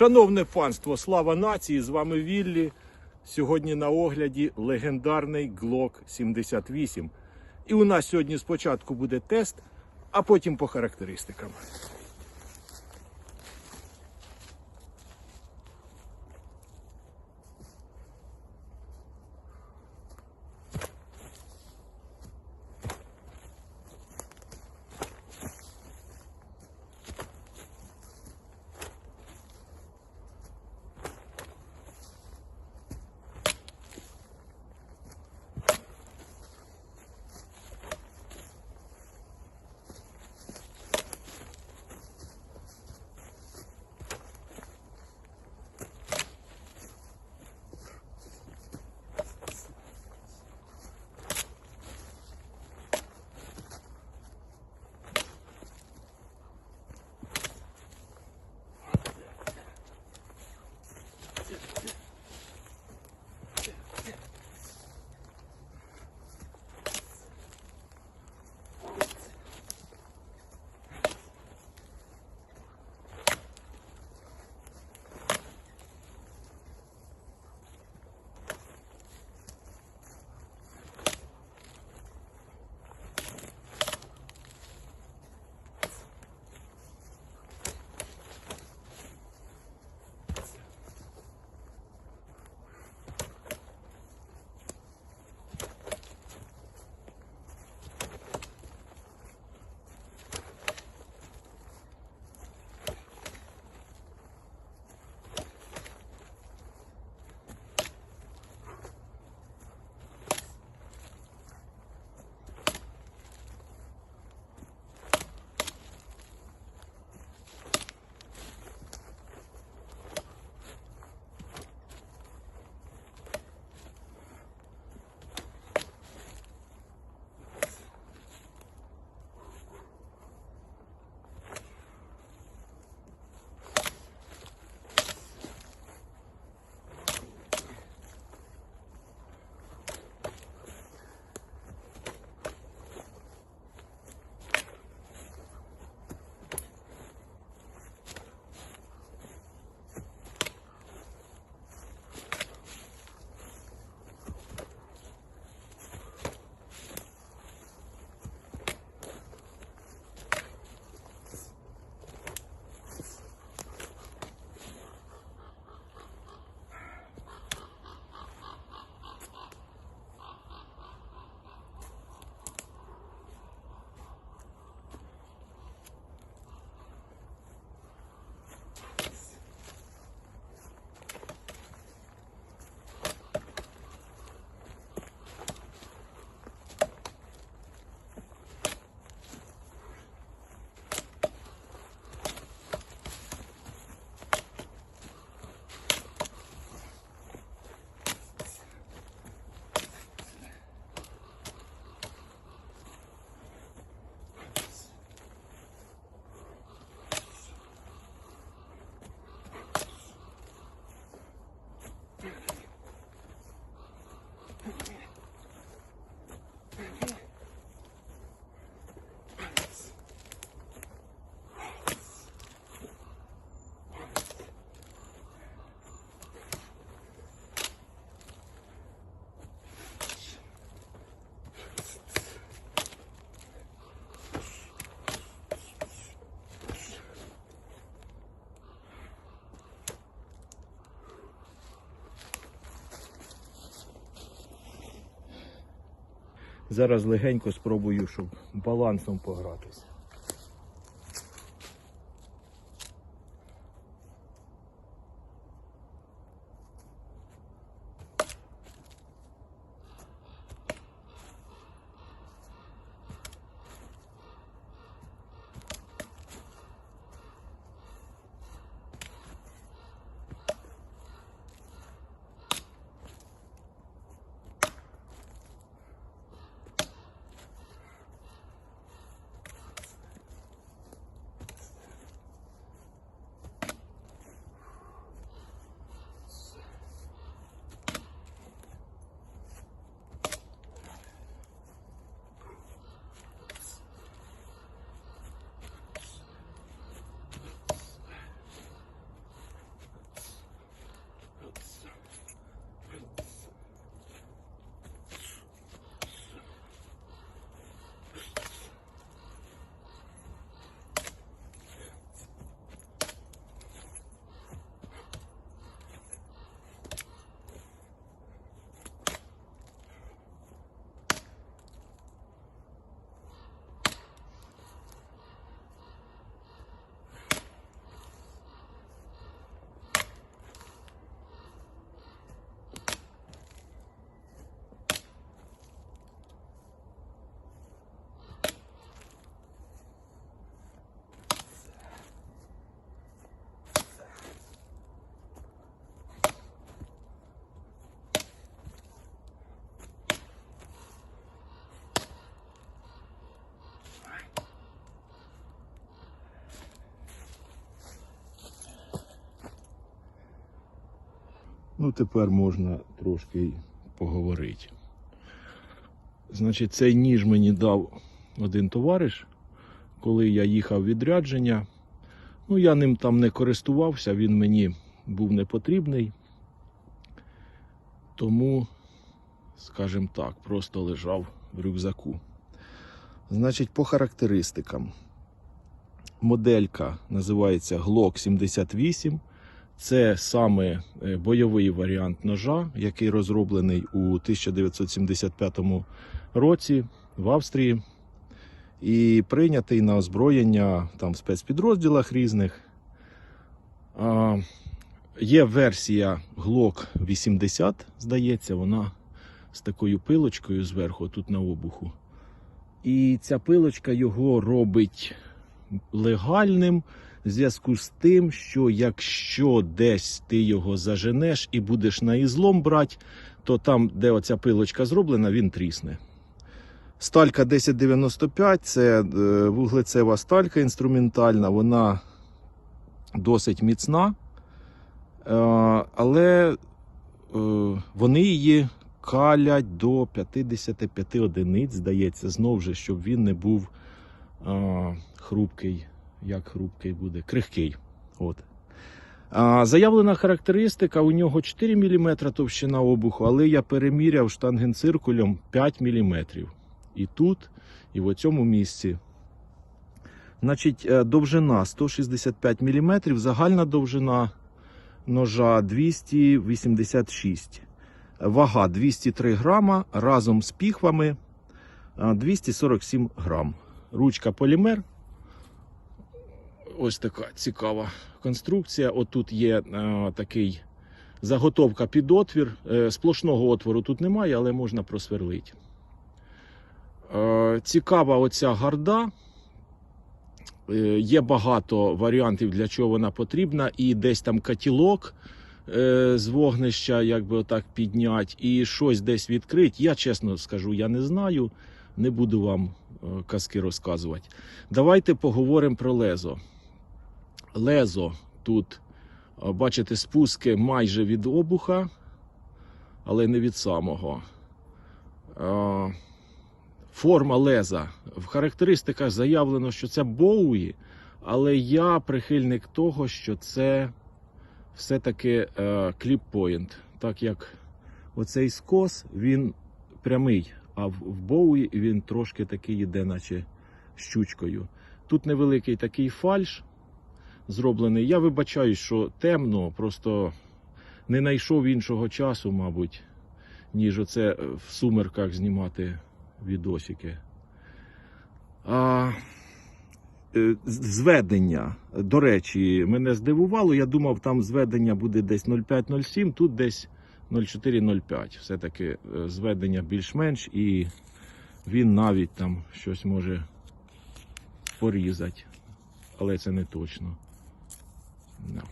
Шановне панство, слава нації! З вами Віллі. Сьогодні на огляді легендарний Glock 78. І у нас сьогодні спочатку буде тест, а потім по характеристикам. Зараз легенько спробую, щоб балансом погратися. Ну, тепер можна трошки поговорити. Значить, цей ніж мені дав один товариш, коли я їхав відрядження. Ну, я ним там не користувався, він мені був не потрібний. Тому, скажімо так, просто лежав в рюкзаку. Значить, по характеристикам. Моделька називається Glock 78. Це саме е, бойовий варіант ножа, який розроблений у 1975 році в Австрії і прийнятий на озброєння там в спецпідрозділах різних. А, є версія Glock 80, здається, вона з такою пилочкою зверху, тут на обуху. І ця пилочка його робить легальним в зв'язку з тим, що якщо десь ти його заженеш і будеш на ізлом брати, то там, де оця пилочка зроблена, він трісне. Сталька 1095 це е, вуглецева сталька інструментальна, вона досить міцна, е, але е, вони її калять до 55 одиниць, здається, знов же, щоб він не був хрупкий. Як хрупкий буде? Крихкий. От. Заявлена характеристика: у нього 4 мм товщина обуху, але я переміряв штангенциркулем 5 мм. І тут, і в цьому місці. Значить, е, довжина 165 мм, загальна довжина ножа 286 Вага 203 грама, разом з піхвами 247 грам. Ручка полімер. Ось така цікава конструкція. Отут є е, такий заготовка під отвір. Е, сплошного отвору тут немає, але можна просверлити. Е, цікава оця гарда. Е, є багато варіантів, для чого вона потрібна, і десь там катілок е, з вогнища, якби отак підняти, і щось десь відкрити. Я чесно скажу, я не знаю. Не буду вам е, казки розказувати. Давайте поговоримо про лезо. Лезо тут, е, бачите, спуски майже від обуха, але не від самого. Е, Форма леза. В характеристиках заявлено, що це Боуї, але я прихильник того, що це все-таки кліппоінт. Так як оцей скос, він прямий, а в, Боуї він трошки такий йде, наче щучкою. Тут невеликий такий фальш зроблений. Я вибачаю, що темно, просто не знайшов іншого часу, мабуть, ніж оце в сумерках знімати відосики. А, е, зведення, до речі, мене здивувало. Я думав, там зведення буде десь 0,5-0,7, тут десь 0,4-0,5. Все-таки е, зведення більш-менш, і він навіть там щось може порізати. Але це не точно. No,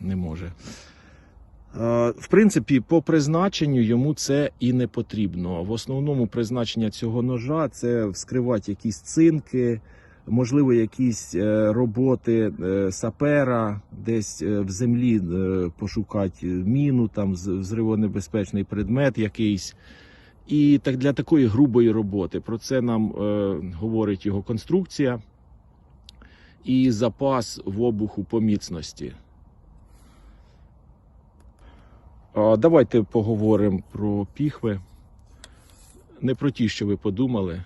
не може. Е, В принципі, по призначенню йому це і не потрібно. В основному призначення цього ножа це вскривати якісь цинки, можливо, якісь е, роботи е, сапера, десь е, в землі пошукати міну, там взривонебезпечний предмет якийсь. І так для такої грубої роботи. Про це нам говорить його конструкція і запас в обуху по міцності. Давайте поговоримо про піхви. Не про ті, що ви подумали.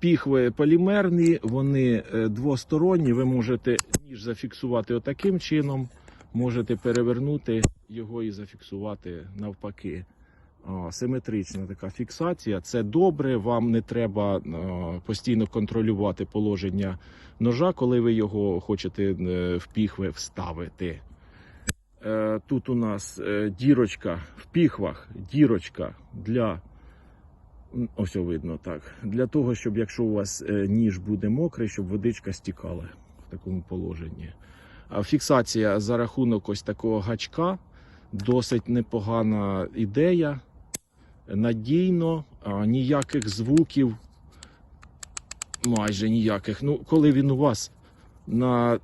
Піхви полімерні, вони е, двосторонні. Ви можете ніж зафіксувати отаким чином, можете перевернути його і зафіксувати навпаки. Симетрична така фіксація. Це добре. Вам не треба постійно контролювати положення ножа, коли ви його хочете е, в піхви вставити. Е, Тут у нас е, дірочка в піхвах, дірочка для ось видно так. Для того, щоб якщо у вас е, ніж буде мокрий, щоб водичка стікала в такому положенні. А фіксація за рахунок ось такого гачка досить непогана ідея. Надійно, ніяких звуків, майже ніяких. Ну, коли він у вас на е,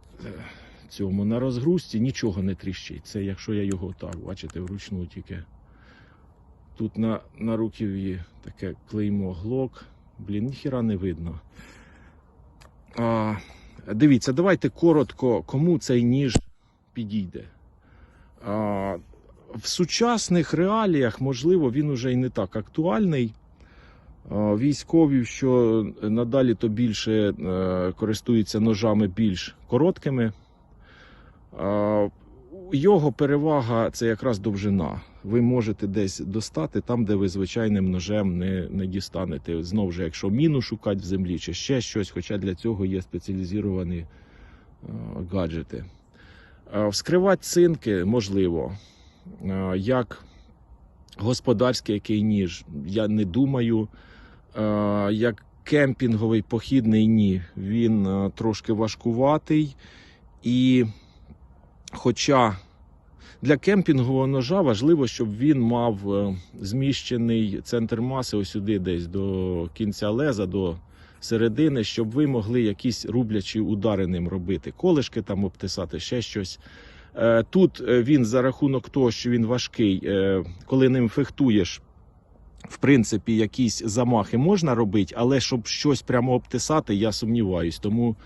цьому на розгрузці нічого не тріщить. Це якщо я його так, бачите, вручну тільки. Тут на, на руків'ї таке клеймо глок. Блін, ніхіра не видно. А, дивіться, давайте коротко, кому цей ніж підійде. А, в сучасних реаліях, можливо, він уже і не так актуальний. Військові, що надалі то більше е, користуються ножами більш короткими. Його перевага це якраз довжина. Ви можете десь достати там, де ви звичайним ножем не, не дістанете. Знову ж, якщо міну шукати в землі чи ще щось, хоча для цього є спеціалізовані е, гаджети. Е, Вскривати цинки можливо. Е, Як господарський який ніж, я не думаю. Як кемпінговий похідний ні, він трошки важкуватий. І хоча для кемпінгового ножа важливо, щоб він мав е, зміщений центр маси ось сюди, десь до кінця леза, до середини, щоб ви могли якісь рублячі удари ним робити, колишки там обтисати, ще щось. Е, Тут е, він за рахунок того, що він важкий, коли ним фехтуєш, в принципі, якісь замахи можна робити, але щоб щось прямо обтисати, я сумніваюсь. Тому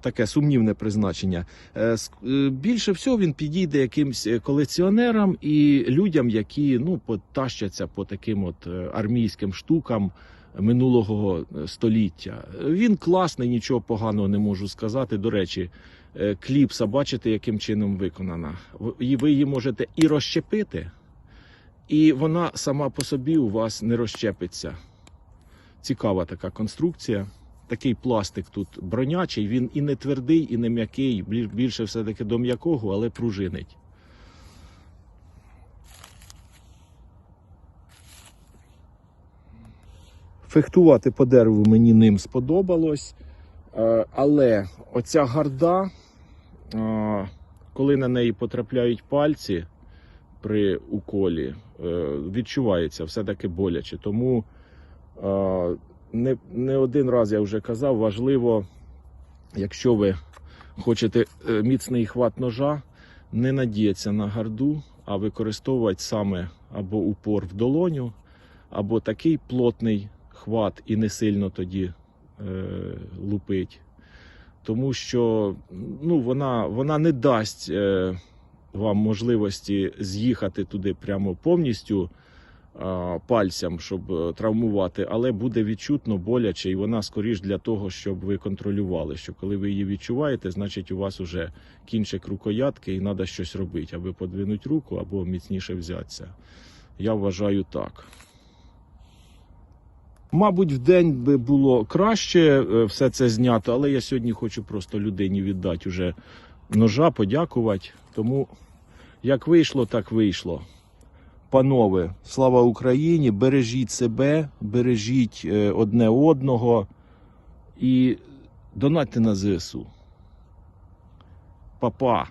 таке сумнівне призначення. Е, е, Більше всього він підійде якимсь е, колекціонерам і людям, які ну потащаться по таким от армійським штукам минулого століття. Він класний, нічого поганого не можу сказати. До речі, кліпса, бачите, яким чином виконана. І Ви її можете і розщепити, і вона сама по собі у вас не розщепиться. Цікава така конструкція. Такий пластик тут бронячий, він і не твердий, і не м'який, більше все-таки до м'якого, але пружинить. Фехтувати по дереву мені ним сподобалось. Е, Але оця гарда, е, коли на неї потрапляють пальці при уколі, е, відчувається все-таки боляче. Тому не, не один раз я вже казав, важливо, якщо ви хочете е, міцний хват ножа, не надіятися на гарду, а використовувати саме або упор в долоню, або такий плотний хват і не сильно тоді е, лупить. Тому що ну, вона, вона не дасть е, вам можливості з'їхати туди прямо повністю пальцям, щоб е, травмувати, але буде відчутно боляче, і вона скоріш для того, щоб ви контролювали. Що коли ви її відчуваєте, значить у вас уже кінчик рукоятки і треба щось робити, аби подвинути руку або міцніше взятися. Я вважаю так. Мабуть, в день би було краще е, все це знято, але я сьогодні хочу просто людині віддати уже ножа, подякувати. Тому як вийшло, так вийшло. Панове, слава Україні! Бережіть себе, бережіть е, одне одного і донатьте на ЗСУ. Па-па!